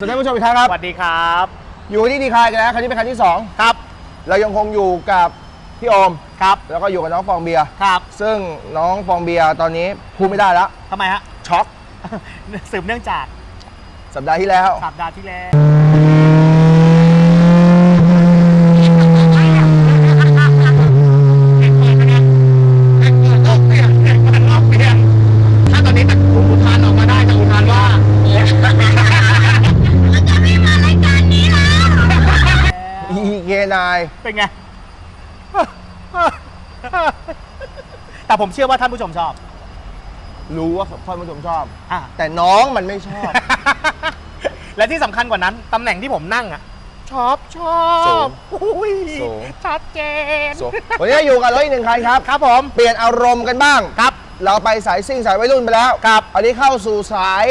สวัสดีท่านผู้ชมอีกครั้งครับสวัสดีครับ อยู่ที่ดีคายกันแล้วคันนี้เป็นคันที่ครับ2เรายังคงอยู่กับพี่โอมครับ แล้วก็อยู่กับน้องฟองเบียร์ครับ ซึ่งน้องฟองเบียร์ตอนนี้พูดไม่ได้แล้วทำไมฮะช็อกสืบเนื่องจากสัปดาห์ที่แล้วสัปดาห์ที่แล้ว ถ้าตอนนี้แต่อุทานออกมาได้จะอุทานว่า อี เคนาย เป็นไง แต่ผมเชื่อว่าท่านผู้ชมชอบ รู้ว่าท่านผู้ชมชอบ อะ แต่น้องมันไม่ชอบ และที่สำคัญกว่านั้นตำแหน่งที่ผมนั่งอะ ชอบชอสูบงอุ้ยสูง ชัดเจนวันนี้อยู่กับรถอีกหนึ่งคันครับ ครับผม เปลี่ยนอารมณ์กันบ้าง ครับ เราไปสายซิ่งสายวัยรุ่นไปแล้วครับ อันนี้เข้าสู่สาย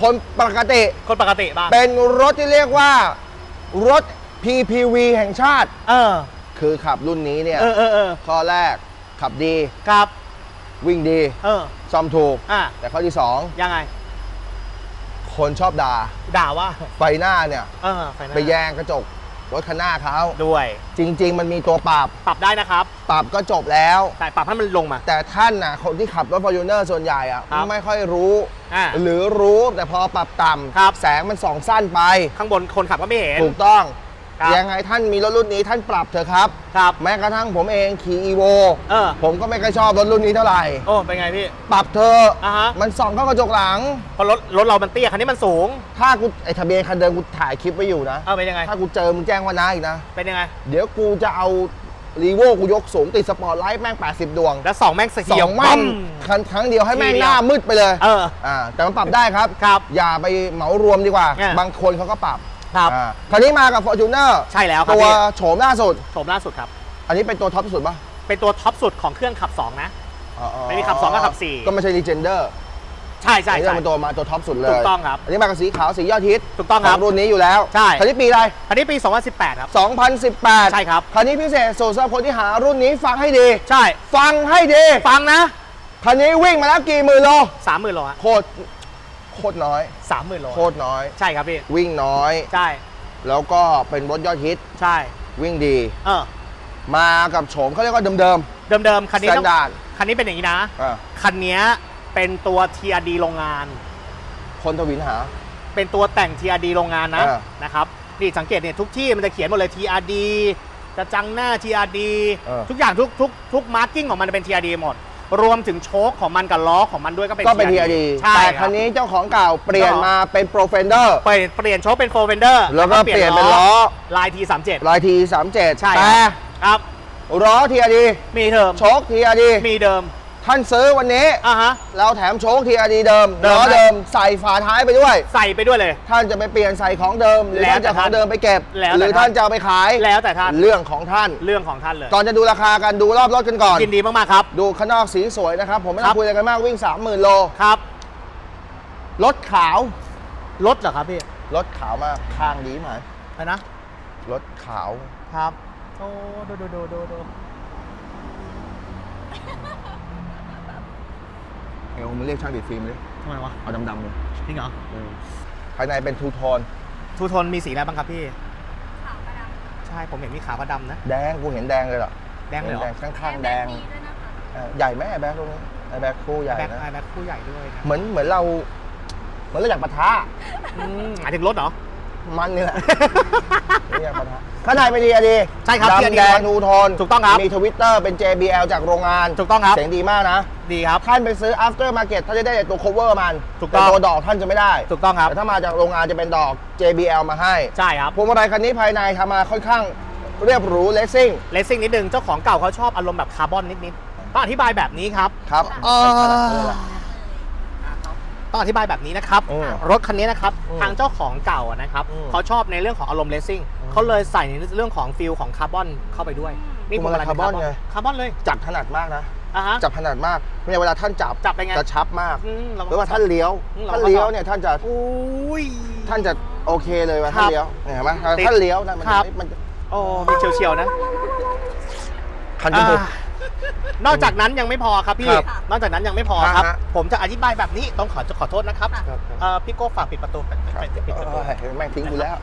คนปกติ คนปกติบ้าง เป็นรถที่เรียกว่า รถ PPV แห่งชาติ เออ คือขับรุ่นนี้เนี่ย เออเออเออข้อแรกขับดีครับ วิ่งดี เออ ซ่อมถูก อะ แต่ข้อที่ ยังไง 2 คนชอบด่าด่าว่าไฟหน้าเนี่ย เออไฟหน้าไปแยงกระจกรถคันหน้าเขาด้วย จริง ๆ มันมีตัวปรับ ปรับได้นะครับ ปรับก็จบแล้ว แต่ปรับให้มันลงมา แต่ท่านน่ะคนที่ขับรถ f o r t u n e r ส่วนใหญ่อะครับไม่ค่อยรู้ อ่าหรือรู้แต่พอปรับต่ครับำแสงมันส่องสั้นไป ข้างบนคนขับก็ไม่เห็น ถูกต้อง ครับยังไงท่านมีรถรุ่นนี้ท่านปรับเถอะครับ ครับ แม้กระทั่งผมเองขี่ EVO เออ ผมก็ไม่ค่อยชอบรถรุ่นนี้เท่าไหร่ โอ้ เป็นไงพี่ ปรับเธอะอ่าฮะ มันส่องเข้ากระจกหลัง เพราะรถรถเรามันเตี้ยคันนี้มันสูง ถ้ากูไอทะเบียนคันเดิมกูถ่ายคลิปไว้อยู่นะ เออเป็นยังไง ถ้ากูเจอมึงแจ้งว่าน้าอีกนะ เป็นยังไง เดี๋ยวกูจะเอารีโวกูยกสูงติดสปอร์ตไลท์แม่ง 80 ดวงแล้วสองแม่งสเสียอวงแม่งครั้งครั้งเดียวให้แม่งทีเดีหยวน้ามืดไปเลยเออ อ่าแต่มันปรับได้ครับ ครับอย่าไปเหมารวมดีกว่าเนี่ยบางคนเขาก็ปรับ ครับอ่าคันนี้มากับ Fortuner ใช่แล้วครับตัวพี่ โฉมล่าสุดโฉมล่าสุดครับ อันนี้เป็นตัวท็อปสุดปะเป็นตัวท็อปสุดของเครื่องขับ 2 นะ อ๋ออ๋อไม่มีขับสองก็ขับสี่ ก็ไม่ใช่ Legender ใช่ใช่อันนี้ใช่ เป็นตัวมาตัวท็อปสุดเลยถูกต้องครับอันนี้มากับสีขาวสียอดฮิตถูกต้องครับขรุ่นนี้อยู่แล้วใช่ คันนี้ปีอะไรคันนี้ปี 2018 ครับ 2018ใช่ครับ คันนี้พิเศษสุดสำหรับคนที่หารุ่นนี้ฟังให้ดี ใช่ ฟังให้ดี ฟังนะคันนี้วิ่งมาแล้วกี่หมื่นโล 30,000โลฮะโคตร โคตรน้อย30,000โลโคตรน้อย ใช่ครับพี่วิ่งน้อย ใช่แล้วก็เป็นรถยอดฮิตใช่วิ่งดี เออมากับโฉมเขาเรียกว่าเดิมเดิมๆคันๆนี้สแตต้อนงดาร์ดคันนี้เป็นอย่างนี้นะ อะคันเนี้ยเป็นตัว TRD โรงงาน คนทวินหา เป็นตัวแต่ง TRD โรงงานนะอ่า นะครับนี่สังเกตเนี่ยทุกที่มันจะเขียนหมดเลย TRD กระจังหน้า TRD เออ ทุกอย่างทุกทุกทุกมาร์กิ้งของมันจะเป็น TRD หมด รวมถึงโชคของมันกับล้อของมันด้วยก็เป็น ก็เป็น TRD ใช่แต่คคัรันบนี้เจ้าของเก่าเปลี่ยนมาเป็นโปรเฟนเดอร์เปลี่ยนเปลี่ยนโชคเป็นโฟเวนเดอร์แล้วก็เปลี่ยนเป็นล้อ ลาย T37 ลายทีสามเจ็ดใช่แต่ครับ ล้อทีอาดีมีเดิมโชคทีอาดีมีเดิม ท่านซื้อวันนี้ อะฮะ เราแถมโชคทีอาดีเดิมเดิมล้อไหมเดิมใส่ฝาท้ายไปด้วย ใส่ไปด้วยเลย ท่านจะไปเปลี่ยนใส่ของเดิม หรือแล้วท่านจะแต่ขอท่างนเดิมไปเก็บ แล้วแต่หรือท่าน จะเอาไปขาย แล้วแต่ท่านเรื่องของท่าน เรื่องของท่านเลยก่อนจะดูราคากันดูรอบรถกันก่อน ยินดีมากๆครับ ดูข้างนอกสีสวยนะครับ ผมไม่ต้คอรังบ คุยอะไรกันมากวิ่ง 30,000 โล ครับรถขาว รถเหรอครับพี่รถขาวมากข้างดีไหม อะไรนะรถขาว ครับโอ้ดูดูดูดูดู เอวมันเรียกช่างติดฟิล์มเลยทำไมวะเอาดำๆเลยจริงเหรอภายในเป็นทูโทนทูโทนมีสีอะไรบ้างครับพี่ ขาวกับดำใช่ผมเห็นมีขาวกับดำนะ แดงกูเห็นแดงเลยเหรอแดงเลยเหรอ แดงข้างๆแดงเอ่อใหญ่ไหมไอ้แบ็คตรงนี้ไอ้แบ็คคู่ใหญ่แบ็คนะไอแบ็คคู่ใหญ่ด้วยนะเหมือนเหมือนเรา เหมือนเราอยากปะทะอืมหมายถึงรถเหรอ มันนี่แหละไม่อยากปะทะข้างในเป็นดีอะดีใช่ครับดำ TRD แดงทูโทนถูกต้องครับมีทวิตเตอร์เป็น JBL จากโรงงานถูกต้องครับ เสียงดีมากนะ ดีครับ ท่านไปซื้อ after market ท่านจะได้แต่ตัว cover มันถูกต้องแตัวดอกท่านจะไม่ได้ถูกต้องครับ แต่ถ้ามาจากโรงงานจะเป็นดอก JBL มาให้ใช่ครับพวงมาลัยคันนี้ภายในทำมาค่อนข้างเรียบหรูเลสซิ่งเลสซิ่งนิดนึงเจ้าของเก่าเขาชอบอารมณ์แบบคาร์บอนนิดๆต้องอธิบายแบบนี้ครับ ครับ ต้องอธิบายแบบนี้นะครับ อืมรถคันนี้นะครับ อืมทางเจ้าของเก่าอะนะครับ อืมเขาชอบในเรื่องของอารมณ์เลสซิ่งเขาเลยใส่ในเรื่องของฟิลของคาร์บอนเข้าไปด้วยพวงมาลัยคาร์บอนไง คาร์บอนเลยจับถนัดมากนะ อะฮะจับถนัดมากเนี่ยเวลาท่านจับจับเป็นไงกระชับมากอืมเรหรือว่าท่านเลี้ยวอืมเราท่านก็เลี้ยวชอบเนี่ยท่านจะอุ้ย ท่านจะโอเคเลยว่าครัท่านบเลี้ยวเนี่ยเห็นไหมติดท่านเลี้ยวนะมันครับมันโอ้มีเฉียวๆนะคันจมูกอ่า นอกจากนั้นยังไม่พอครับพี่ ครับนอกจากนั้นยังไม่พอครับ ฮะผมจะอธิบายแบบนี้ต้องขอจะขอโทษนะครับค่ะครับเอ่อพี่โก้ฝากปิดประตูปิดครับปิดปิดประตู โอ้ยแม่งทิ้งกูแล้ว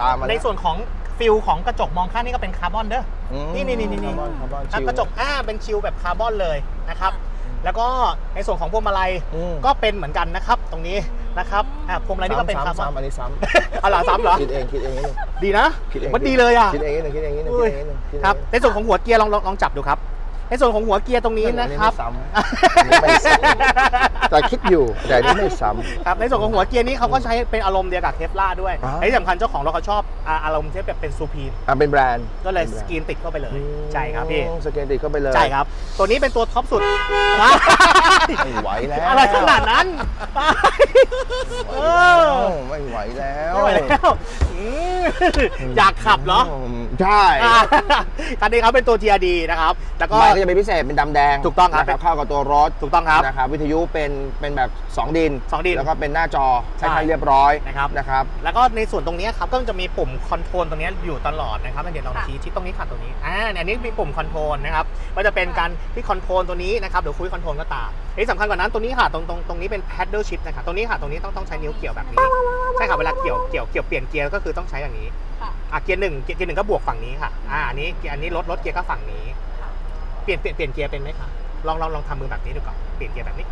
ตามมาในส่วนของฟิลของกระจกมองข้างนี่ก็เป็นคาร์บอนเด้ออืมนี่นี่นี่นี่ คาร์บอนคาร์บอนอะชิล กระจกอ่าเป็นชิลแบบคาร์บอนเลยนะครับ แล้วก็ในส่วนของพวงมาลัยอืม ก็เป็นเหมือนกันนะครับ ตรงนี้นะครับอะพวงมาลัยนี่ก็เป็นคาร์บอนซ้ำๆอันนี้ซ้เอาเหรอซ้ำเหรอำคิดเองคิดเองนิดนึง ดีนะ คิดเองมันดีเลยอะ คิดเองนิดนึงคิดเองนิดนึงอุ้ยคิดเองนิดนึงคิดเองครับ ในส่วนของหัวเกียร์ลองลองลองจับดูครับ ในส่วนของหัวเกียร์ตรงนี้นะครับอันนี้ไม่ซ้ำอันนี้ไม่ซ้ำแต่คิดอยู่แต่อันนี้ไม่ซ้ำ ครับในส่วนของหัวเกียร์นี้เขาก็ใช้เป็นอารมณ์เดียวกับเคฟล่าด้วยอ่าและที่สำคัญเจ้าของเราเขาชอบอ่าอารมณ์ที่แบบเป็นซูพีมอะเป็นแบรนด์ก็เลยป็สแบรนด์กรีนติดเข้าไปเลย ใช่ครับพี่อืมสกรีนติดเข้าไปเลยใช่ครับ ตัวนี้เป็นตัวท็อปสุด ไม่ไหวแล้วอะไรขนาดนั้นเออไม่ไหวแล้วไม่ไหวแล้วอืมอยากขับเหรอม ใช่อ่าคันนี้ครับเป็นตัว TRD นะครับ แล้วก็มันก็จะเป็นพิเศษเป็นดำแดงถูกต้องครับ นะเข้ากับตัวรถถูกต้องครับ นะครับ วิทยุเป็นเป็นแบบ 2 ดิน สองดิน แล้วก็เป็นหน้าจอใช่ ใช้เรียบร้อยนะครับ นะครับ แล้วก็ในส่วนตรงนี้ครับก็จะมีปุ่มคอนโทรลตรงนี้อยู่ตลอดนะครับเดี๋ยวลองค่ะ ชี้ชี้ตรงนี้ค่ะตรงนี้อ่าเนี่ยอันนี้มีปุ่มคอนโทรลนะครับก็จะเป็นการที่คอนโทรลตัวนี้นะครับเดี๋ยวคุยคอนโทรลก็ตามที่สำคัญกว่านั้นตรงนี้ค่ะตรงตรงตรงนี้เป็น paddle shift นะครับตรงนี้ค่ะตรงนี้ต้องต้องใช้นิ้วเกี่ยวแบบนี้ใช่ค่ะเวลาเกี่ยวเกี่ยวเกี่ยวเปลี่ยนเกียร์ก็คือต้องใช้อย่างนี้ค่ะ อะเกียร์หนึ่งเกียร์เกียร์หนึ่งก็บวกฝั่งนี้ค่ะอ่าอันนี้เกียร์อันนี้ลดลดเกียร์ก็ฝั่งนี้ค่ะ เปลี่ยนเปลี่ยนเปลี่ยนเกียร์เป็นไหมคะลองลองลองทำมือแบบนี้ดูก่อนเปลี่ยนเกียร์แบบนี้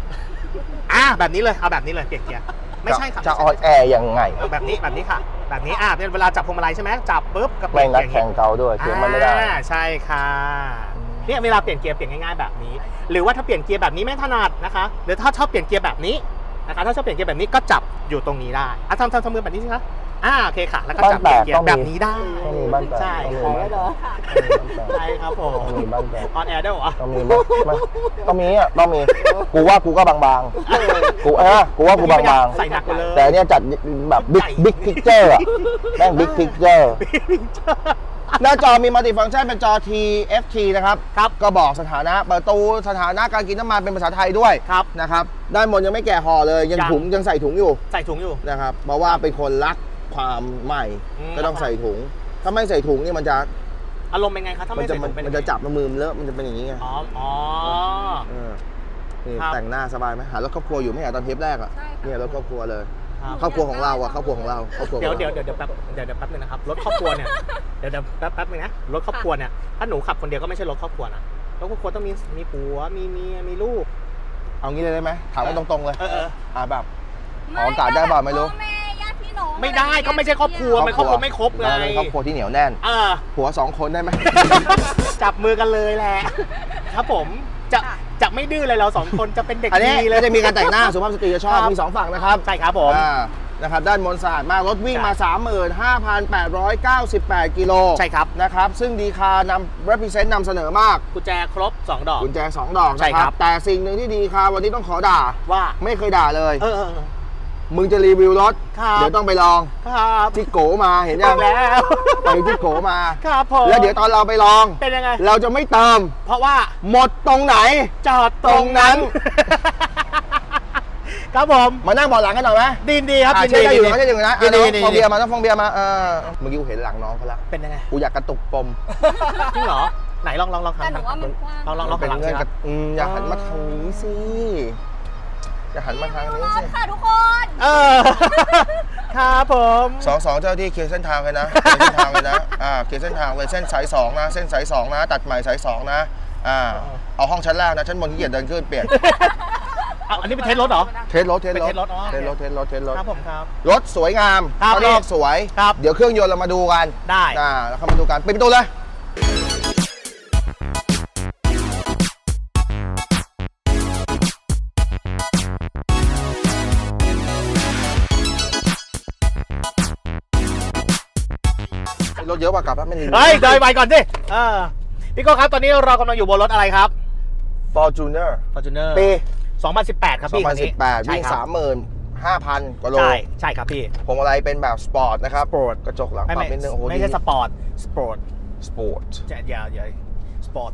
อ่าแบบนี้เลยเอาแบบนี้เลยเปลี่ยนเกียร์ไม่ใช่ค่ะจะไม่อใช่อนแอร์ยังไงเอาแบบนี้แบบนี้ค่ะ แบบนี้อ่าเป็นเวลาจับพวงมาลัยใช่ไหมจับปุ๊บก็เปไม่ลี่ยนนักเกียร์แข่งเก่าด้วยเทียมมันไม่ได้ อ่าใช่ค่ะอืม เนี่ยเวลาเปลี่ยนเกียร์เปลี่ยนง่ายๆแบบนี้ หรือว่าถ้าเปลี่ยนเกียร์แบบนี้ไม่ถนัดนะคะ หรือถ้าชอบเปลี่ยนเกียร์แบบนี้นะคะถ้าชอบเปลี่ยนเกียร์แบบนี้ก็จับอยู่ตรงนี้ได้อะทำทำทำมือแบบนี้สิคะ อ่าโอเคค่ะ แล้วก็จับเปลี่ยนเกียร์แบบนี้ได้ ต้องมีบ้านแตกใช่ต้องมีบ้านแตกค่ะใช่ครับผม ต้องมีบ้านแตกออนแอร์ได้เหรอ ต้องมีบ้างไม่ต้องมีอะต้องมี กูว่ากูก็บางๆกูเออกูว่ากูบางใส่หนักไปเลยๆแต่อันเนี้ยจัดแบบบิ๊กบิ๊กพิกเจอร์อะแม่งบิ๊กพิกเจอร์ หน้าจอมีมัลติฟังก์ชันเป็นจอ TFT นะครับ ครับ ก็บอกสถานะประตูสถานะการกินน้ำมันเป็นภาษาไทยด้วยครับ นะครับ ด้านบนยังไม่แกะห่อเลยยังยัง ถุงยังใส่ถุงอยู่ใส่ถุงอยู่ นะครับเพราะว่าเป็นคนรัก ความใหม่ อืม ก็ต้องใส่ถุง ถ้าไม่ใส่ถุงนี่มันจะอารมณ์เป็นไงครับถ้ามันไม่จะใส่มัถุนงเป็นมันจะจับมามือมันเลอะมันจะเป็นอย่างนี้ไงอ๋ออ๋อ เออนี่ครับ แต่งหน้าสบายไหมหารถครอบครัวอยู่ไม่เหรอตอนเทปแรกอะใช่ค่ะ เนี่ยรถครอบครัวเลยครับครอบครัวของเราอะครอบครัวของเราครอบครัวขเดี๋ยวองเดี๋ยวเราเดี๋ยวเดี๋ยวแป๊บเดี๋ยวเดี๋ยวแป๊บนึงนะครับรถครอบครัวเนี่ยเดี๋ยวเดี๋ยวแป๊บแป๊บนึงนะรถครอบครัวเนี่ยถ้าหนูขับคนเดียวก็ไม่ใช่รถครอบครัวนะรถครอบครัวต้องมีมีผัวมีเมียมีลูก เอางี้เลยได้ไหมถามกันตรงๆเลยเออเออ อ่าแบบออกอากาศได้เปล่าไม่รู้ พ่อแม่ญาติพี่ น้องไม่ได้ก็ไม่ใช่ครอบครัวมันครอบครัวไม่ครบไงเราเป็นครอบครัวที่เหนียวแน่น เออ ผัวสองคนได้ไหม จับมือกันเลยแหละ ครับผมจะจะไม่ดื้อเลยเราสองคนจะเป็นเด็กอันนี้ดีเลเราย จะมีการแต่งหน้า สุภาพสตรีจะชอบครับ มีสองฝั่งนะครับใช่ครับผม อ่านะครับด้านบนสะอาดมาก รถวิ่งมา 35,898 กิโลใช่ครับ นะครับ ซึ่งดีคานำ represent นำเสนอมากกุญแจครบ 2 ดอก กุญแจสองดอกใช่นะคครัรับ บ แต่สิ่งหนึ่งที่ดีคาวันนี้ต้องขอด่า ว่า ไม่เคยด่าเลย เออเออเออ มึงจะรีวิวรถ ครับ เดี๋ยวต้องไปลองครับที่โกมาเห็นยังแล้ว ไปที่โกมา ครับผมแล้วเดี๋ยวตอนเราไปลอง เป็นยังไง เราจะไม่เติม เพราะว่า หมดตรงไหน จอดตรงนั้น ครับผมมานั่งเบาะหลังกันหน่อยไหมดีดีครับอะยินเชื่ดีอได้อยู่ยินไม่ใช่อยู่นะยิอะนดีน้องยินดีฟองเบียร์มาต้องฟองเบียร์มาเออเมื่อกี้กูเห็นหลังน้องเขาละเป็นยังไงกูอยากกระตุกปมจริงเหรอไหนลองลองลองแต่หนูทำว่ามันกว้าง ลองลองลองเป็นหันหลังเงื่สิอนคกัรับบ อืมอย่าหันมาทางนี้สิ อย่าหันมาทางนี้รสิถค่ะทุกคนเออ ครับผม สองสองเจ้าที่เคลียร์เส้นทางเลยนะเคลียร์เส้นทางเลยนะอ่าเคลียร์เส้นทางเลยเส้นสายสองนะ เส้นสายสองนะ ตัดใหม่สายสองนะอ่าเอาห้องชั้นล่างนะชั้นบนที่เกียจเดินขึ้นเปลี่ยนเอาอันนี้เป็นเทสรถเหรอ เทสรถเทสเป็นรเทถสรถอ๋อ เทสรถเทสรถเทสรถครับผมครับ รถสวยงามครับข้างนอกพี่สวย ครับเดี๋ยวเครื่องยนต์เรามาดูกันได้ อ่าแล้วเข้ามาดูกันปิดประตูเลย ถเยอะกว่ากลับแล้วไม่มีเฮ้ยเดินไปก่อนสิเออพี่โก้ครับตอนนี้เรากำลังอยู่บนรถอะไรครับ Fortuner Fortuner ปี 2018 ครับพี่คันนี้2018ใช่วิ่งครับ35,000กว่าโลใช่ใช่ครับพี่พวงมาลัยเป็นแบบสปอร์ตนะครับสปอร์ตกระจกหลังไม่ปรับไม่นิดนึงโอ้โหไม่ใช่ดีสปอร์ตสปอร์ตสปอร์ตจะอย่าอย่าสปอร์ต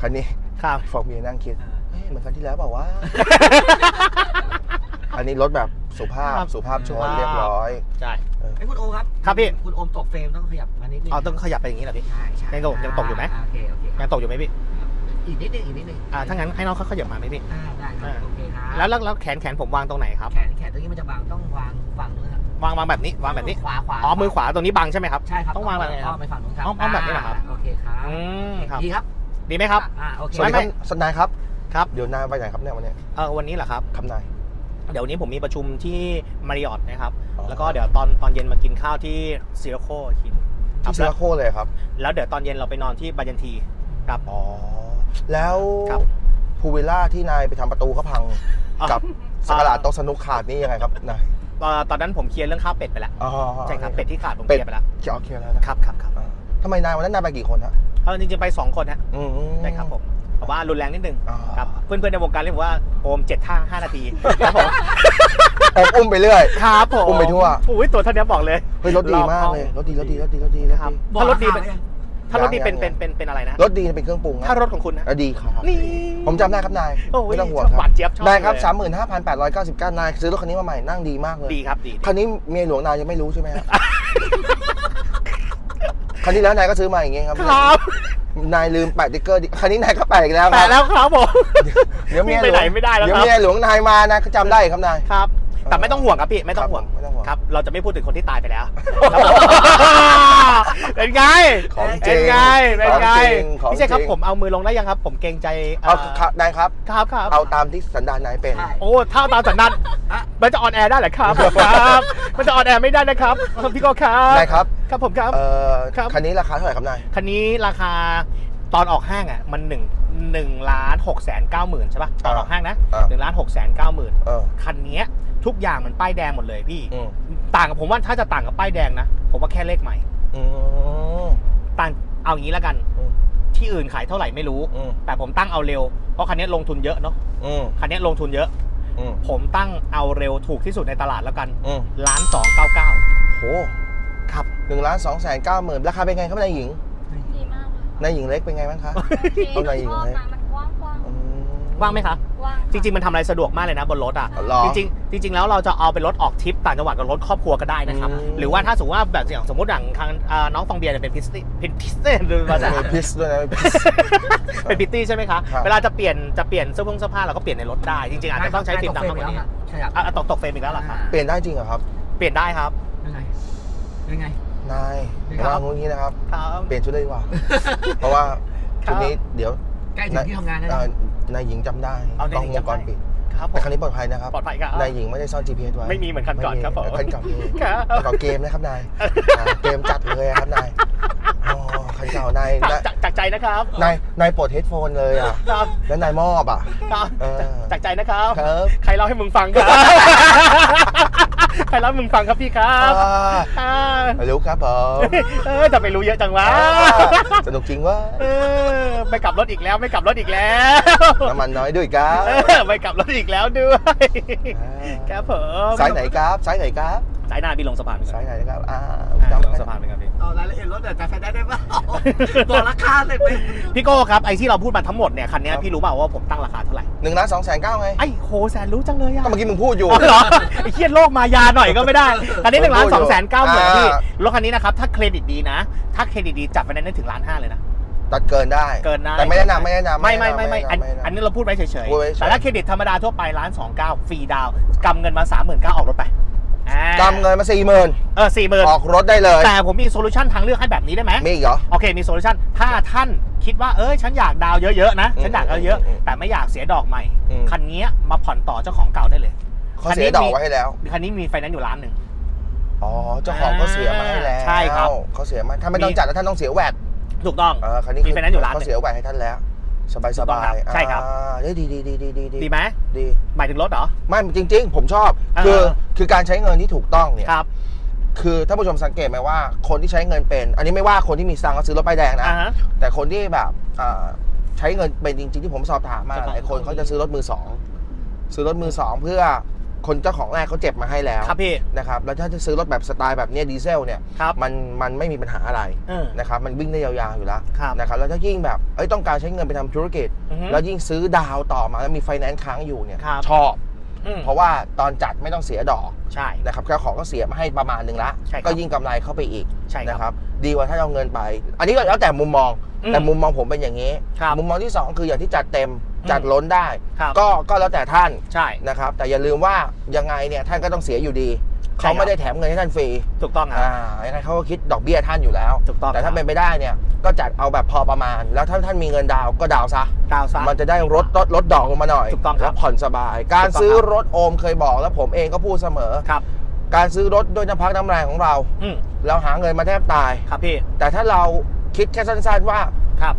คันนี้ครับฟองเบียร์นั่งคิดเฮ้ยเหมือนคันที่แล้วเปล่าวะ อันนี้รถแบบสุภาพครับสุภาพชนสุภาพเรียบร้อย ใช่ ไอ้ยคุณโอมครับครับพี่ คุณโอมตกเฟรมต้องขยับมานิดนึงเอาต้องขยับไปอย่างนี้เหรอพี่ ใช่ใช่ยังตกยังตกอยู่ไหมาโอเคโอเคยังตกอยู่ไหมพี่อีกนิดนึงอีกนิดนึงอ่าถ้างั้นให้น้องเขาขยับมาไหมพี่อ่าได้ครับอ่าโอเคครับแล้วแล้วแล้วแขนแขนผมวางตรงไหนครับ แขนแขนตรงนี้มันจะบางต้องวางฝั่งนู้นครับวางวางแบบนี้วางแบบนี้ ขวาขวาอ๋อมือขวาตรงนี้บังใช่ไหมครับ ใช่ครับต้องวางแบบไหนครับอ้อมไปฝั่งนู้นครับอ้อมอ้อมแบบนี้เหรอครับ โอเคครับอืมครับดีครับดีไหมครับ อ่าโอเคสวัสดีไม่ครับสนายครับ ครับ เดี๋ยวนายไปไหนครับเนี่ยวันนี้เออวันนี้เหรอครับ ครับนาย เดี๋ยววันนี้ผมมีประชุมที่มาริออตนะครับ อ๋อ แล้วก็เดี๋ยวตอนตอนเย็นมากินข้าวที่ซิโรโคคินครัที่บเซราโคเลยครับ แล้วเดี๋ยวตอนเย็นเราไปนอนที่บายันทีครับ อ๋อ แล้วครับพูลวิลล่าที่นายไปทำประตูเขาพังอะกับสกาลาดโต๊ะสนุกขาดนี่ยังไงครับนายตอนตอนนั้นผมเคลียร์เรื่องข้าวเป็ดไปแล้วอ๋อใช่ครับเป็ดที่ขาดผมเคเป็ดลียร์ไปแล้วเคลียร์เคลียร์แล้วนะครับครับครับอ่าทำไมนายวันนั้นนายไปกี่คนฮะเออจริงๆไปสองคนฮะอืมใช่ครับผม แต่ว่ารุนแรงนิดนึงอ่าครับเพื่อนๆในวงการเรียกว่าโอมเจ็ดท่าห้านาทีครับผมอบอุ้มไปเรื่อย ครับผมอุ้มไปทั่ว อุ้ยตัวเท่านี้บอกเลย เฮ้ยรถดีมากเลยรถดีรถดีรถดีรถดีรถครับดี ถ้ารถดีเป็นบอกราคาไว้ยังถ้ารถดีเป็นยัง เป็นเป็นเป็นอะไรนะรถดีเป็นเครื่องปรุงนะถ้ารถของคุณนะอะดีครับนี่ผมจำได้ครับนายโอ้ยไม่ต้องห่วงชอบคหรัวานเจี๊ยบชอบนายครับเลยสามหมื่นห้าพันแปดร้อยเก้าสิบเก้านายซื้อรถคันนี้มาใหม่นั่งดีมากเลยดีครับดีคันนี้เมียหลวงนายยังไม่รู้ใช่ไหมฮะคันนี้แล้วนายก็ซื้อมาอย่างเงี้ยครับครับ นายลืมแปะติ๊กเกอร์ดิคันนี้นายก็แปะอีกแล้วคแต่รับแล้วครับผมเดี๋ยวเมียหลวิ่งวไปงไหนไม่ได้แล้วเดี๋ยวครับ เมียหลวงนายมานะก็จำได้ครับนาย ครับ แต่ไม่ต้องห่วงครับพี่ไม่ต้องห่วงครับผมไม่ต้องห่วง ครับ เราจะไม่พูดถึงคนที่ตายไปแล้วครับผมเป็นไงของจริเป็นงไงเป็นไงของจริงของพี่เชษครับจริงผมเอามือลงได้ยังครับ ผมเกรงใจเอาเอ่อครับนายครับ ครับครับเอาตามที่สันดานนายเป็นใช่โอ้เท่าตามสันดานอะมันจะออนแอร์ได้เหรอครับครับ มันจะออนแอร์ไม่ได้นะครับพี่โก้ครับนายครับ ครับผมครับ เอ่อครับ คันนี้ราคาเท่าไหร่ครับนาย คันนี้ราคา ตอนออกห้างอะมันหนึ่งหนึ่งล้านหกแสนเก้าหมื่นใช่ป่ะตอนออกห้างนะอ่า หนึ่งล้านหกแสนเก้าหมื่นเออ คันเนี้ยทุกอย่างมันป้ายแดงหมดเลยพี่ อืมต่างกับผมว่าถ้าจะต่างกับป้ายแดงนะ ผมว่าแค่เลขใหม่ อืม ต่างเอาอย่างนี้แล้วกัน อืม ที่อื่นขายเท่าไหร่ไม่รู้ อืมแต่ผมตั้งเอาเร็ว เพราะคันนี้ลงทุนเยอะเนาะอืมคันนี้ลงทุนเยอะ อืมผมตั้งเอาเร็วถูกที่สุดในตลาดแล้วกันอืมล้านสองเก้าเก้าโหครับหนึ่งล้านสองแสนเก้าหมื่นราคาเป็นไงครับนายหญิงดีมาก นายหญิงเล็กเป็นไงบ้างคะเลยต้นไม้อยู่ชอบไหนนะมันกว้างกว้างอืม ว่างไหมคะ กว้างจริง ๆ มันทำอะไรสะดวกมากเลยนะบนรถอะหรอจริงๆจริง ๆ แล้วเราจะเอาไปรถออกทริปต่างจังหวัดกับรถครอบครัวก็ได้นะครับ อืม หรือว่าถ้าสมมติว่าแบบอย่างสมมติอย่างทางอ่าน้องฟองเบียร์เนี่ยเป็นพิสตี้เป็นพิสตี้หรือภาษามีพิสด้วยนะพิส เป็นพิตตี้ใช่ไหมคะ ครับ เวลาจะเปลี่ยนจะเปลี่ยนเสื้อผงเสื้อผ้าเราก็เปลี่ยนในรถได้ จริงๆอาจจะต้องใช้ฟิล์มดำมากกว่านี้ใช่ครับอะตกตกเฟรมอีกแล้วเหรอครับเปลี่ยนได้จริงเหรอครับ เปลี่ยนได้ครับ ยังไงยังไง นายครับวางตรงนี้นะครับ ครับเปลี่ยนชุดเลยดีกว่า เพราะว่าครับชุดนี้เดี๋ยวใกล้ถึงที่ทำงานแล้วเอ่นะ อนายหญิงจำได้เอานายกล้องหญิงวงจำได้ จรปิดครับผแต่มคันนี้ปลอดภัยนะครับปลอดภัยครับ นายหญิงไม่ได้ซ่อน GPS ไว้ไม่มีเหมือนคันก่อนครับผมคันเก่านี่ครับคันเก่าเกมนะครับนายอ่าเกมจัดเลยอะครับนายอ๋อ คันเก่านายครับนายจากจากใจนะครับนายนายปลดเฮดโฟนเลยอะครับแล้วนายมอบอะครับเออ จากใจนะครับ ครับ ใครเล่าให้มึงฟังครับ ใครเล่าให้มึงฟังครับพี่ครับอ่าอ่ารู้ครับผมเออจะไปรู้เยอะจังวะสนุกจริงเว่าเออไม่กลับรถอีกแล้วไม่กลับรถอีกแล้วน้ำมันน้อยด้วยครับเออไม่กลับรถอีกแล้วด้วย ครับผม สายไหนครับสายไหนครับ สายหน้าพี่ลงสะพานไปสายไหนนะครับอ่าอ่าจำลงได้สะพานไปครับพี่เอารายละเอียดรถแต่จ่ายไฟได้ได้เปล่าบอกราคาเลยไปพี่โก้ครับไอ้ที่เราพูดมาทั้งหมดเนี่ยคันเนี้ยพี่รู้เปล่าว่าผมตั้งราคาเท่าไหร่หนึ่งล้านสองแสนเก้าไงไอ้โหแสนรู้จังเลยอะก็เมื่อกี้มึงพูดอยู่ อ๋อเหรอไอ้เคียโลกมายาหน่อยก็ไม่ได้คันนี้หนึ่งล้านสองแสนเก้าหมื่นพี่อ่า รถคันนี้นะครับถ้าเครดิตดีนะ ถ้าเครดิตดีจับไปได้ถึงล้านห้าเลยนะตัดเกินได้ เกินได้แต่ไม่แนะนำไม่แนะนำไม่ไม่ไม่ไม่อันแะำอันนี้เราพูดไว้เฉยพูดไว้เฉยๆแต่ถ้าเครดิตธรรมดาทั่วไปล้านสองเก้าฟรีดาวน์กำเงินมาสามหมื่นเก้าออกรถไป อ่ากำเงินมาสี่หมื่นเออสี่หมื่นออกรถได้เลย แต่ผมมีโซลูชันทางเลือกให้แบบนี้ได้ไหมมีอีกเหรอ โอเคมีโซลูชันถ้าท่านคิดว่าเอ้ยฉันอยากดาวน์เยอะๆนะอืมฉันอยากเอาเยอะอืมแต่ไม่อยากเสียดอกใหม่ อืม คันนี้มาผ่อนต่อเจ้าของเก่าได้เลย เขาเสียดอกไว้ให้แล้ว คันนี้มีไฟแนนซ์อยู่ล้านหนึ่ง อ๋อ เจ้าของเขาเสียมาให้แล้วใช่ครับเขาเสียมาถ้าไม่ต้องจัดแล้วท่านต้องเสียแวดถูกต้อง เออคันนี้มีไฟแนนซ์อยู่ล้านหนึ่เขางเสียแวดให้ท่านแล้ว สบายถูสกต้องบาครัยบใช่ครับอ่าเฮ้ยดีดีดีดีดีดีไหมดีหมายถึงรถเหรอ ไม่จริง ๆ ผมชอบอ่าคือคือการใช้เงินที่ถูกต้องเนี่ยครับคือท่านผู้ชมสังเกตไหมว่าคนที่ใช้เงินเป็น อันนี้ไม่ว่าคนที่มีสตังค์ก็ซื้อรถป้ายแดงนะอ่าฮะแต่คนที่แบบอ่าใช้เงินเป็นจริง ๆ ที่ผมสอบถามมาเจ้าของหลายคนเขาจะซื้อรถมือสองซื้อรถมือสองเพื่อ คนเจ้าของแรกเขาเจ็บมาให้แล้วครับพี่นะครับแล้วถ้าจะซื้อรถแบบสไตล์แบบเนี้ยดีเซลเนี่ยครับมันมันไม่มีปัญหาอะไรเออนะครับมันวิ่งได้ยาวๆอยู่แล้วครับนะครับแล้วถ้ายิ่งแบบเอ้ยต้องการใช้เงินไปทำธุรกิจอือฮึแล้วยิ่งซื้อดาวต่อมาแล้วมีไฟแนนซ์ค้างอยู่เนี่ยครับชอบอืมเพราะว่าตอนจัดไม่ต้องเสียดอกใช่นะครับแค่ของก็เสียมาให้ประมาณหนึ่งละใช่ครับก็ยิ่งกำไรเข้าไปอีกใช่ครับนะครับ ดีกว่าถ้าเอาเงินไป อันนี้ก็แล้วแต่มุมมองอืมแต่มุมมองผมเป็นอย่างนี้ครับมุมมองที่สองคืออย่างที่จัดเต็มอืม จัดล้นได้ ครับก็ก็แล้วแต่ท่านใช่ นะครับ แต่อย่าลืมว่ายังไงเนี่ยท่านก็ต้องเสียอยู่ดี ใช่เขาไม่ได้แถมเงินให้ท่านฟรีถูกต้องครับ อ่ายังไงเขาก็คิดดอกเบี้ยท่านอยู่แล้ว ถูกต้องแต่ครัถ้าบเป็นไปได้เนี่ยก็จัดเอาแบบพอประมาณ แล้วถ้าท่านมีเงินดาวน์ก็ดาวน์ซะ ดาวซะมันจะได้ลดลดลดดอกลงมาหน่อยถูกต้องครับแล้วผ่อนสบาย การถูกต้องซื้อครับ รถโอมเคยบอกแล้วผมเองก็พูดเสมอ ครับ การซื้อรถด้วยน้ำพักน้ำแรงของเรา อืมเราหาเงินมาแทบตาย ครับพี่ แต่ถ้าเราคิดแค่สั้นๆว่า ครับ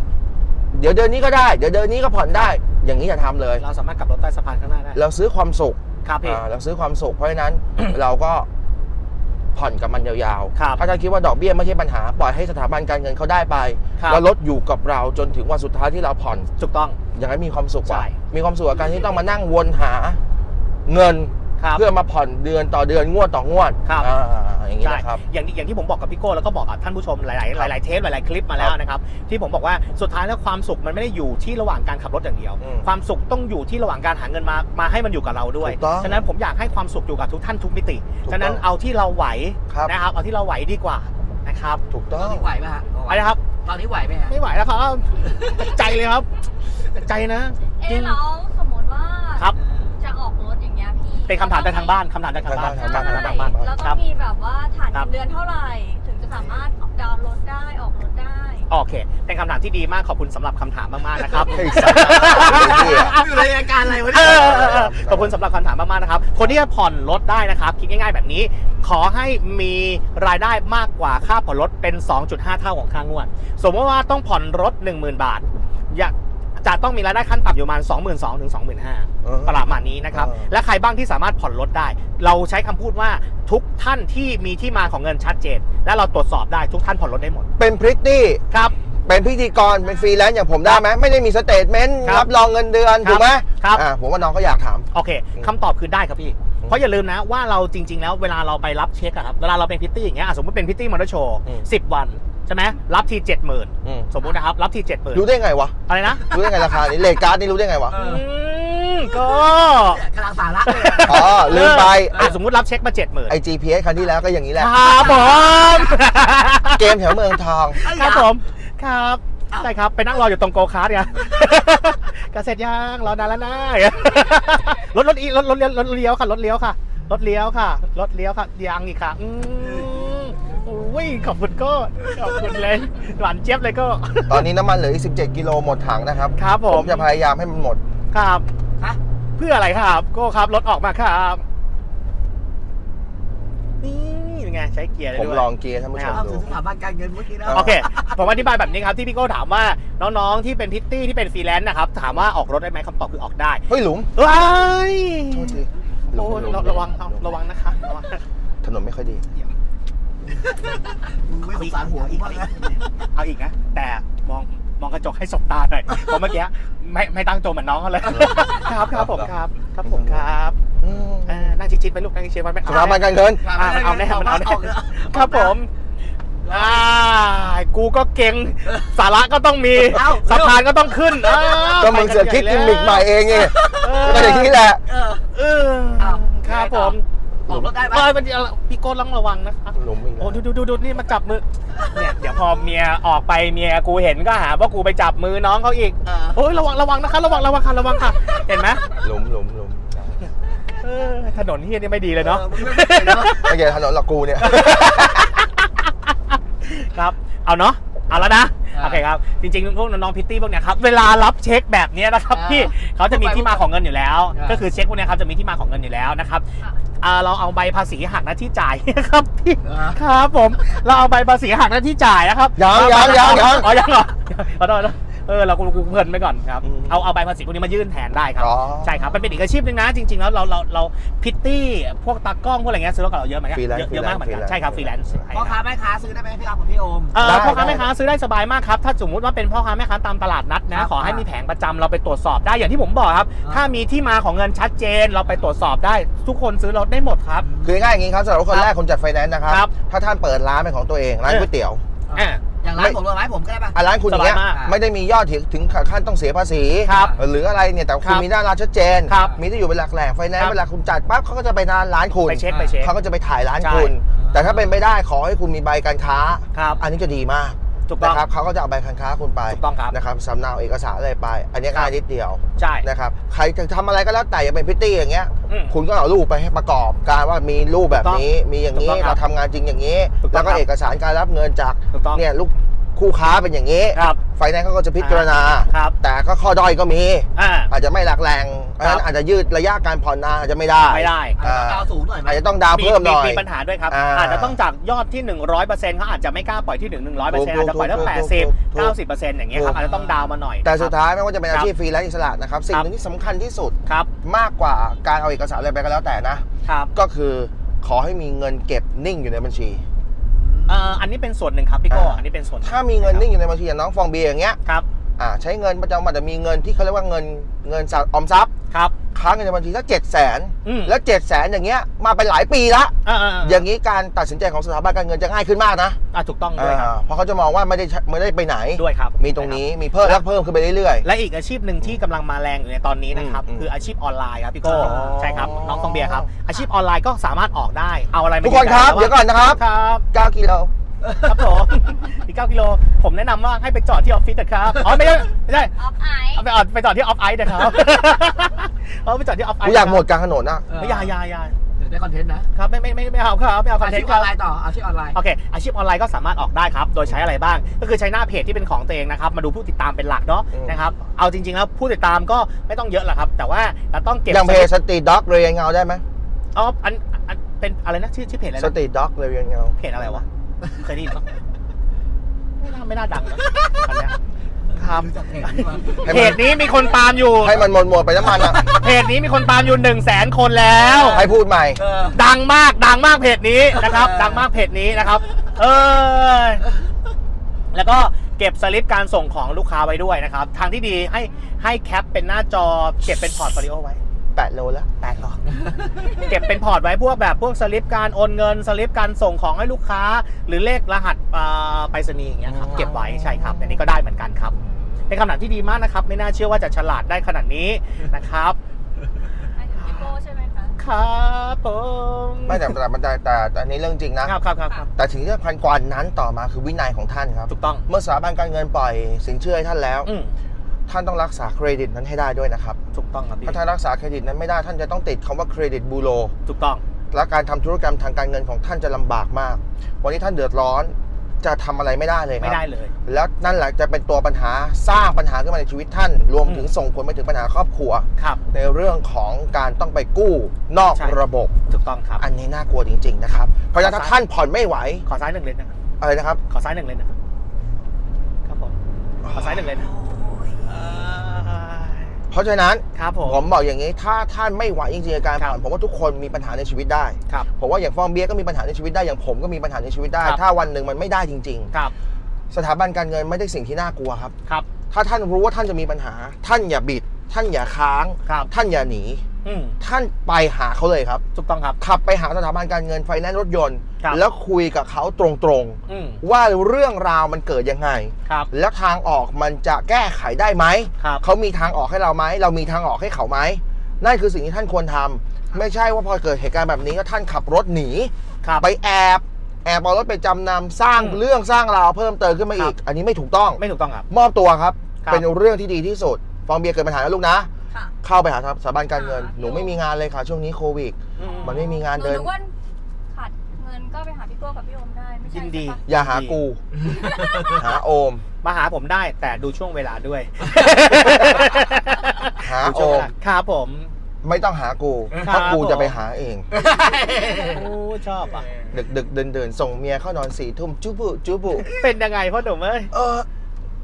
เดี๋ยวเดือนนี้ก็ได้ เดี๋ยวเดือนนี้ก็ผ่อนได้ อย่างนี้อย่าทำเลย เราสามารถกลับรถใต้สะพานข้างหน้าได้เราซื้อความสุขครับพี่ อ่าเราซื้อความสุขเพราะฉะนั้น เราก็ผ่อนกับมันยาวครับถ้าท่านคิดว่าดอกเบี้ยไม่ใช่ปัญหา ปล่อยให้สถาบันการเงินเขาได้ไป ครับ แล้วรถอยู่กับเราจนถึงวันสุดท้ายที่เราผ่อน ถูกต้อง อย่างนั้นมีความสุขกว่า ใช่ มีความสุขกับการที่ต้องมานั่งวนหาเงิน ครับเพื่อมาผ่อนเดือนต่อเดือนงวดต่องวดครับ อ่าอย่างนี้ใช่นะครับ อย่างที่อย่างที่ผมบอกกับพี่โก้แล้วก็บอกกับท่านผู้ชมหลายครับๆหลาย ๆ เทปหลาย ๆ คลิปมาแล้วนะครับ ที่ผมบอกว่าสุดท้ายแล้วความสุขมันไม่ได้อยู่ที่ระหว่างการขับรถอย่างเดียว อืมความสุขต้องอยู่ที่ระหว่างการหาเงินมามาให้มันอยู่กับเราด้วย ถูกต้องฉะนั้นผมอยากให้ความสุขอยู่กับทุกท่านทุกมิติ ถูกต้อง ฉะนั้นเอาที่เราไหวครับ นะครับ เอาที่เราไหวดีกว่านะครับถูกตต้ออนงนี้ไหวไหมฮะอะไรนะครับ ตอนนี้ไหวไหมฮะ ไม่ไหวแล้วครับจากใจเลยครับจากใจนะ จริเอ๊ะง แล้วสมมติว่าครับจะออกรถอย่าง เงี้ยพี่เป็นคำถามจากทางบ้านคำถามจากทางบ้านทางใช่บ้านคำถามจากทางบ้านแล้วคต้รัอบ งมีแบบว่าฐานครับเงินเดือนเท่าไหร่ ถึงจะสามารถดาวน์รถได้ออกรถได้ โอเค เป็นคำถามที่ดีมาก ขอบคุณสำหรับคำถามมากๆนะครับ ไอ้สัตว์ไอ้เหี้ยอยู่ในรายการอะไรวะเอเนี่ย อเออเออขอบคุณสำหรับคำถามมากๆนะครับ คนที่จะผ่อนรถได้นะครับ คิดง่ายๆแบบนี้ ขอให้มีรายได้มากกว่าค่าผ่อนรถเป็น 2.5 เท่าของค่างวด สมมติว่าต้องผ่อนรถ 10,000 บาท อยาก จะต้องมีรายได้ขั้นต่ำอยู่ประมาณ 22,000ถึง25,000 ประมาณนี้นะครับเออและใครบ้างที่สามารถผ่อนรถได้ เราใช้คำพูดว่าทุกท่านที่มีที่มาของเงินชัดเจน และเราตรวจสอบได้ทุกท่านผ่อนรถได้หมดเป็นพริตตี้ ครับ เป็นพิธีกร เป็นฟรีแลนซ์อย่างผมได้ไหมไม่ได้มีสเตทเมนต์ครับรับรองเงินเดือน ครับถูกไหมครับ อ่าผมว่าน้องก็อยากถาม โอเคคำตอบคือได้ครับพี่ เพราะอย่าลืมนะว่าเราจริง ๆ แล้วเวลาเราไปรับเช็คอะครับ เวลาเราเป็นพิตตี้อย่างเงี้ยอะสมมติเป็นพิตตี้มอเตอร์โชว์อืม สิบวัน ใช่ไหมรับทีเจ็ดหมื่นอืมสมมุตินะครับ รับทีเจ็ดหมื่นรู้ได้ไงวะ อะไรนะรู้ได้ไงราคานี้เลทการ์ดนี่รู้ได้ไงวะเออือมก็กำลังสาระเลยอ๋อลืมไป อะสมมติรับเช็คมาเจ็ดหมื่นไอ GPS ครั้งที่แล้วก็อย่างนี้แหละ ครับผมเกมแถวเมืองทอง ครับผมครับใช่ครับไปนั่งรออยู่ตรงโกคาร์ดไงกเสร็จยังรอนานแล้วนะรถรถอีรถรถเลี้ยวรถเลี้ยวค่ะรถเลี้ยวค่ะรถเลี้ยวค่ะรถเลี้ยวค่ะยังอีกค่ะอืม อุ้ยขอบคุณก็ขอบคุณเลยหวานเจี๊ยบเลยก็ ตอนนี้น้ำมันเหลืออีก 17 กิโลหมดถังนะครับ ครับผมจะพยายามให้มันหมด ครับฮะ เพื่ออะไรครับโก้ครับรถออกมาครับ นี่ยังไงใช้เกียร์ได้ผมด้วยลองเกียร์ท่านผู้ชมเอาดู ถึงสถาบันการเงินเมื่อกี้นะโอเค ผมอธิบายแบบนี้ครับที่พี่โก้ถามว่าน้องๆที่เป็นพิตตี้ที่เป็นฟรีแลนซ์นะครับถามว่าออกรถได้ไหมคำตอบคือออกได้เฮ้ยหลุมว้ายโทษทีหลุโอ้มยหลุมระระวังเอาระวังนะคะระวังนะคะถนนไม่ค่อยดี มึงไม่สงสารหัวอีกบ้างนะเอาอีกนะ แต่มองมองกระจกให้สบตาหน่อยเพราะเมื่อกี้ไม่ไม่ตั้งตัวเหมือนน้องเขาเลย ครับครับผมครับ ครับผมครับอืมเออนั่งชิดๆไปลูกนั่งชิดๆไว้ไม่สเอาถาบันการเงินอะมันเอาแน่มันเอาแน่กถะครับผมอ่ากูก็เก่งสาระก็ต้องมีเอ้า สะพานก็ต้องขึ้นอ้าวก็มึงเสือกคิดกิมมิกใหม่เองไงเออก็อย่างนี้แหละ เออ เออเอ้าครับผม ออกรถได้ไหมเออมันพี่โก้ต้องระวังนะครับหลุมอีกโอ้แล้วดูดูดูดูนี่มาจับมือเนี่ยเดี๋ยวพอเมียออกไปเมียกูเห็นก็หาว่ากูไปจับมือน้องเขาอีกเออ โอ้ยระวังระวังนะคะ ระวังระวังค่ะระวังค่ะ เห็นไหมหลุมหลุมหลุมเออถนนที่นี่ไม่ดีเลยเนาะ ออมึงไม่เป็นไรเนาะไม่เกี่ยวถนนหรอกกูเนี่ย ครับ เอาเนาะ เอาแล้วนะอ่าโอเคครับจริงๆพวกน้องๆพิตตี้พวกเนี้ยครับเวลารับเช็คแบบเนี้ยนะครับอ่าพี่เขาจะมีที่มาของเงินอยู่แล้ว อ่า ก็คือเช็คพวกเนี้ยครับจะมีที่มาของเงินอยู่แล้วนะครับค่ะอ่าเราเอาใบภาษีหักหน้าที่จ่าย ครับพี่อ่าครับผมเราเอาใบภาษีหักหน้าที่จ่ายนะครับยังยังยังยัง อ๋อยังเหรอขอโทษนะ เออเรากูกูเพลินไปก่อนครับ อืมเอาเอาใบภาษีพวกนี้มายื่นแทนได้ครับ อ๋อ ใช่ครับมันเป็นอีกอาชีพหนึงนะ จริงๆแล้วเราเราเราพิตตี้พวกตากล้องพวกอะไรเงี้ยซื้อรถกับเราเยอะเหมือนกัน freelance เยอะเยอะมากเหมือนกัน freelance ใช่ครับฟรีแลนซ์พ่อค้าแม่ค้าซื้อได้ไหมพี่อาร์มกับพี่โอม เออได้พ่อค้าได้แม่ค้าซื้อได้สบายมากครับ ถ้าสมมติว่าเป็นพ่อค้าแม่ค้าตามตลาดนัดครันะ บขอให้อ่ามีมีแผงประจำเราไปตรวจสอบได้อย่างที่ผมบอกครับ อ่า ถ้ามีที่มาของเงินชัดเจนเราไปตรวจสอบได้ ทุกคนซื้อรถได้หมดครับ คือง่ายอย่างนี้ครับสำหรับคนแรกคนจัดไฟแนนซ์นะครับ ครับถ้าท่านเปิดร้านเป็นของตัวเองร้านเออ ก๋วยเตี๋ยว อ่าอย่างร้านผมร้านผมก็ได้ปะอะร้านคุณอย่างเงี้ยสบายมากไม่ได้มียอดถึงถึงขั้นต้องเสียภาษี ครับหรืออะไรเนี่ยแต่คคุณรับมีหน้าร้านชัดเจน ครับมีที่อยู่เป็นหลักแหล่งไฟแนนครัซ์บ เวลาคุณจัดปั๊บเขาก็จะไปหน้าร้านคุณไปเช็คไปเช็ค เขาก็จะไปถ่ายร้านใช่คุณแต่ถ้าเป็นไปได้ขอให้คุณมีใบการค้า ครับ อันนี้จะดีมาก ถูกต้องนะครับเขาก็จะเอาใบการค้าคุณไปถูกต้องครับนะครับสำเนาเอกสารอะไรไป อันนี้ง่ายนิดเดียวใช่นะครับใครจะทำอะไรก็แล้วแต่อย่าเป็นพิตตี้อย่างเงี้ยอืมคุณก็เอารูปไปให้ประกอบการว่ามีรูปแบบนี้มีอย่างนี้ถูกต้องครับเราทำงานจริงอย่างนี้ถูกต้แล้องวก็ครับเอกสารการรับเงินจากถูกต้องเนี่ยลูก คู่ค้าเป็นอย่างนี้ ครับ ไฟแนนซ์เขาก็จะพิจารณา ครับแต่ก็ข้อด้อยก็มี อ่า อาจจะไม่หลักแรงเพราะฉะนั้นครับอาจจะยืดระยะการผ่อนนานอาจจะไม่ได้ไม่ได้ อ่าดาวสูงหน่อยไหมอาจจะต้องดาวน์เพิ่มหน่อย มีปัญหาด้วยครับ อ่าอาจจะต้องจากยอดที่ 100%เขาอาจจะไม่กล้าปล่อยที่ 1 100%ถูกอาจจะปล่อยตั้งถูก80ถูกถูก90%อย่างเงี้ยครับ ถูก อาจจะต้องดาวน์มาหน่อย แต่สุดนะครับท้ายไม่ว่าจะเป็นอาครับชีพฟรีแลนซ์อิสระนะครับ สิ่งครับหนึ่งที่สำคัญที่สุดครับ มากกว่าการเอาเอกสารอะไรไปก็แล้วแต่นะ ครับ ก็คือขอให้มีเงินเก็บนิ่งอยู่ในบัญชี เอ่ออันนี้เป็นส่วนหนึ่งครับพี่โก้อ่า อันนี้เป็นส่วนหงถ้ามีเงินนิ่งอยู่ในบัญชีอย่างน้องฟองเบียร์อย่างเงี้ย ครับ อ่าใช้เงินประจำวันแต่มีเงินที่เขาเรียกว่าเงินเงินสะออมทรัพย์ครับ ค้างอยู่ในบัญชีสักเจ็ดแสนอืม แล้วเจ็ดแสนอย่างเงี้ยมาเป็นหลายปีละอ่าๆๆอย่างนี้การตัดสินใจของสถาบันการเงินจะง่ายขึ้นมากนะอ่าถูกต้องด้วยครับอ่าเพราะเขาจะมองว่าไม่ได้ใช้ไม่ได้ไปไหน ด้วยครับมีตรงนี้มีเพิ่มแล้วเพิ่มขึ้นไปเรื่อย และอีกอาชีพหนึ่งที่กำลังมาแรงอยู่ในตอนนี้นะครับอืมคืออาชีพออนไลน์ครับพี่โก้อ๋อ ใช่ครับน้องฟองเบียร์ครับ อาชีพออนไลน์ก็สามารถออกได้เอาอะไรมาทุกคนครับยืเดี๋ยวก่อนนะครับครับๆ9กิโล ครับผมอีก9กิโล ผมแนะนำว่าให้ไปจอดที่ออฟฟิศนะครับอ๋อไม่ใช่ไม่ใช่ออฟไอเอาไปออดไปจอดที่ออฟไอซ์นะครับเอาไปจอดที่ออฟไอซ์กูอยากหมดกลางถนนนะไม่อยาอยาอยาเดี๋ยวได้คอนเทนต์นะครับไม่ไม่ไม่ไม่เอาครับไม่เอาคอนอาเทชีนพต์อคอรับนไลน์ต่ออาชีพออนไลน์ โอเคอาชีพออนไลน์ก็สามารถออกได้ครับ โดยใช้อะไรบ้าง ก็คือใช้หน้าเพจที่เป็นของตัวเองนะครับ มาดูผู้ติดตามเป็นหลักเนาะอืมนะครับ เอาจริงๆแล้วผู้ติดตามก็ไม่ต้องเยอะหรอกครับ แต่ว่าเราต้องเก็บอย่างเพจสตรีทด็อกเรียนเงาได้ไหมอ๋ออันอันเป็นอะไรนะชื่อชื่อเพจอะไรสนะตรีทด็อกเรียนเงาเพจอะไรวะ เคยได้ยินปะไม่น่าไม่น่าดังนะอันเนี้ยครับรู้จักเพจนี้ปะให้เพมันจนี้มีคนตามอยู่ให้มันหมดหมดๆไปน้ำมันอะ เพจนี้มีคนตามอยู่1นึ่งแสนคนแล้ว ให้พูดใหม่เออดังมากดังมากเพจนี้นะครับ ดังมากเพจนี้นะครับ เออแล้วก็เก็บสลิปการส่งของลูกค้าไว้ด้วยนะครับ ทางที่ดีให้ให้แคปเป็นหน้าจอเก็บเป็นพอร์ตโฟลิโอไว้ 8 โลแล้วแปดหรอ เก็บเป็นพอร์ตไว้พวกแบบพวกสลิปการโอนเงินสลิปการส่งของให้ลูกค้า หรือเลขรหัสอ่าไปรษณีย์อย่างเงี้ยครับอ๋อเก็บไว้ใช่ครับ อันนี้ก็ได้เหมือนกันครับ เป็นคำถามที่ดีมากนะครับ ไม่น่าเชื่อว่าจะฉลาดได้ขนาดนี้นะครับ หมายถึงพี่โก้ใช่ไหมคะ ครับผมไม่แต่แต่แต่แต่แต่อันนี้เรื่องจริงนะ ครับครับครับครับแต่ถึงที่สำคัญกว่านั้นต่อมาคือวินัยของท่านครับ ถูกต้อง เมื่อสถาบันการเงินปล่อยสินเชื่อให้ท่านแล้ว อืม ท่านต้องรักษาเครดิตนั้นให้ได้ด้วยนะครับ ถูกต้องครับพี่ถ้าท่านรักษาเครดิตนั้นไม่ได้ท่านจะต้องติดคำว่าเครดิตบูโรถูกต้อง และการทำธุรกรรมทางการเงินของท่านจะลำบากมาก วันนี้ท่านเดือดร้อนจะทำอะไรไม่ได้เลยคไม่รับได้เลย แล้วนั่นแหละจะเป็นตัวปัญหาสร้างปัญหาขึ้นมาในชีวิตท่าน รวมถึงส่งผลไปถึงปัญหาครอบครัวครับในเรื่องของการต้องไปกู้นอกใช่ระบบ ถูกต้องครับ อันนี้น่ากลัวจริง ๆ นะครับ เพราะฉะนั้นถ้าท่านผ่อนไม่ไหว ขอซ้ายหนึ่งเลนนะอะไรนะครับ ขอซ้ายหนึ่งเลนนะครับ ครับผม ขอซ้ายหนึ่งเลนนะ เอ่อเพราะฉะนั้นครับผมผมบอกอย่างนี้ถ้าท่านไม่ไหวจริงๆกับการครับผ่อนผมว่าทุกคนมีปัญหาในชีวิตได้ครับผมว่าอย่างฟองเบียร์ก็มีปัญหาในชีวิตได้อย่างผมก็มีปัญหาในชีวิตได้ ครับ ถ้าวันหนึ่งมันไม่ได้จริง ครับๆ สถาบันการเงินไม่ได้สิ่งที่น่ากลัวครับ ครับ ถ้าท่านรู้ว่าท่านจะมีปัญหา ท่านอย่าบิด ท่านอย่าค้าง ครับ ท่านอย่าหนีอืม ท่านไปหาเขาเลยครับ ถูกต้องครับ ขับไปหาสถาบันการเงินไฟแนนซ์รถยนต์ ครับแล้วคุยกับเขาตรงอืม ๆ ว่าเรื่องราวมันเกิดยังไง ครับ แล้วทางออกมันจะแก้ไขได้ไหม ครับ เขามีทางออกให้เราไหม เรามีทางออกให้เขาไหม นั่นคือสิ่งที่ท่านควรทำ ไม่ใช่ว่าพอเกิดเหตุการณ์แบบนี้ก็ท่านขับรถหนี ครับ ไปแอบ แอบเอารถไปจำนำสร้างอืมเรื่องสร้างราวเพิ่มเติมขึ้นมาอีก อันนี้ไม่ถูกต้อง ไม่ถูกต้องครับ มอบตัวครับ ครับ เป็นเรื่องที่ดีที่สุด ฟองเบียร์เกิดปัญหาแล้วลูกนะ ค่ะ เข้าไปหาสถาบันการเงินอ่าหนูไม่มีงานเลยค่ะ ช่วงนี้โควิดอืมันไม่มีงานหนูเดินนึกว่าขาดเงินก็ไปหาพี่โก้กับพี่โอมได้ ไม่ใช่ยินดี ใช่ปะอย่าหากู หาโอม มาหาผมได้แต่ดูช่วงเวลาด้วยหาดูโอช่วงเวม ลาครับผม ไม่ต้องหากูครับเพราะกูจะไปผมหาเอง โอ้ชอบอะ ดึกดึกเดินเดินๆส่งเมียเข้านอนสี่ทุ่มจุบุจุบุเป็นยังไงพ่อหนุ่มเอ้ย เออ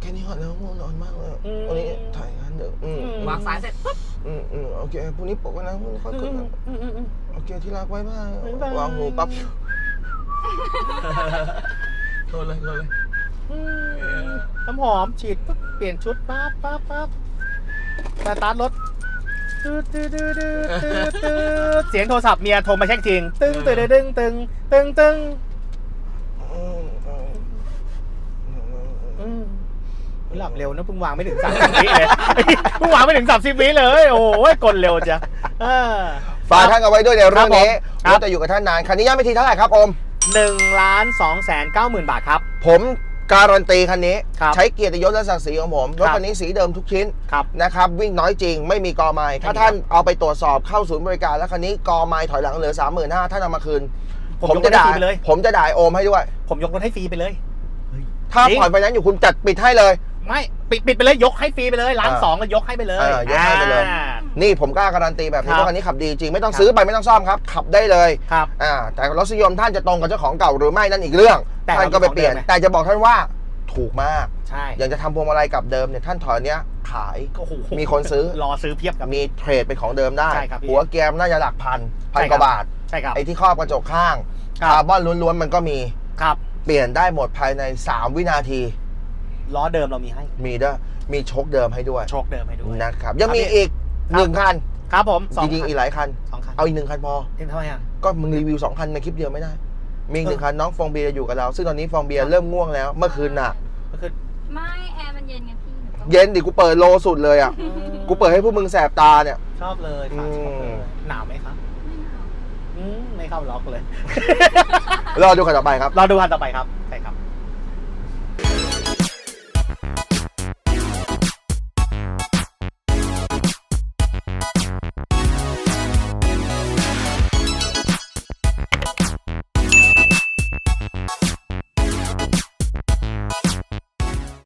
แค่นี้ก่อนแล้วง่วงนอนมากเลย อืม วันนี้ถ่ายงานเดี๋ยวอืมอืมวางสายเสร็จปุ๊บอืมอืมโอเคพรุ่งนี้ปลุกกันนะพรุ่งนี้ค่อยอืคุยมกันอืมอืมอืมโอเคที่รักไว้บ้างบ๊ายบาย วางหูปั๊บโทรเลยโทรเลยอืมน้ำหอมฉีดปุ๊บเปลี่ยนชุดปั๊บปั๊บปั๊บสตาร์ทรถตืดตืดตืดตืดตืดตืดเสียงโทรศัพท์เมียโทรมาเช็คจริง ตึ้งตึ้งตึ้งตึ้งตึ้งตึ้ง อืมอืม หลับเร็วนะเพิ่งวางไม่ถึง30วิเลยเพิ่งวางไม่ถึง30วิเลย โอ้ยกดเร็วจ้ะเออ ฝากท่านเอาไว้ด้วยในเรื่องนี้ครับผมรถจะอยู่กับท่านนานคันนี้ย่างไม่ทีเท่าไหร่ครับอม หนึ่งล้านสองแสนเก้าหมื่นบาทครับ ผมการันตีคันนี้ ครับใช้เกียรติยศและศักดิ์ศรีของผมรถครับ คันนี้สีเดิมทุกชิ้นครับ นะครับ วิ่งน้อยจริงไม่มีกอไม้ถ้าไม่มีท่านเอาไปตรวจสอบเข้าศูนย์บริการแล้วคันนี้กอไม้ถอยหลังเหลือ 35,000ท่านเอามาคืน ผมผมยกรจะถให้ด่าฟรีไปเลย ผมจะด่าโอมให้ด้วย ผมยกรถให้ฟรีไปเลย ถ้าจริง ผ่อนไฟแนนซ์อยู่คุณจัดปิดให้เลย ไม่ปิดปิดไปเลยยกให้ฟรีไปเลยล้านอ่าสองก็ยกให้ไปเลยเออยกให้ไปเลย อ่า นี่ผมกล้าการันตีแบบนี้ครับว่าคันนี้ขับดีจริงไม่ต้องครับซื้อไปไม่ต้องซ่อมครับ ขับได้เลยครับอ่าแต่รสนิยมท่านจะตรงกับเจ้าของเก่าหรือไม่นั่นอีกเรื่องแต่ท่านก็ไปเปลี่ยน เรามีของเดิมไงแต่จะบอกท่านว่าถูกมาก ใช่อย่างจะทำพวงมาลัยกลับเดิมเนี่ยท่านถอยเนี้ยขายโอ้โหมีคนซื้อรอซื้อเพียบกับ มีเทรดเป็นของเดิมได้ ใช่ครับพี่หัวเกียร์น่าจะหลักพันพันใช่กครับ ว่าบาทใช่ครับ ไอ้ที่ครอบกระจกข้างครับ คาร์บอนล้วนๆมันก็มีครับ เปลี่ยนได้หมดภายใน 3 วินาที ล้อเดิมเรามีให้ มีด้วยมีโชคเดิมให้ด้วยโชคเดิมให้ด้วย นะครับ ยังมีครับพี่อีกครับ หนึ่งคันครับผมสจองริงๆอีกหลายคัน สองคันเอาอีกหนึ่งคันพอเห็นทำไมอะ ก็มึงรีวิวสองคันในคลิปเดียวไม่ได้ มีอีกหนึ่งเออคันน้องฟองเบียร์อยู่กับเรา ซึ่งตอนนี้ฟองเบียร์ครับเริ่มง่วงแล้ว เมื่อคืนน่ะ ก็คือไม่แอร์มันเย็นไงพี่หนูต้องเย็นดิกูเปิดโลสุดเลยอะ กูเปิดให้พวกมึงแสบตาเนี่ย ชอบเลยค่ะชอบเลยอืมหนาวไหมครับไม่หนาวอืมไม่เข้าล็อกเลย รอดูกันต่อไปครับรอดูคันต่อไปครับใช่ครับ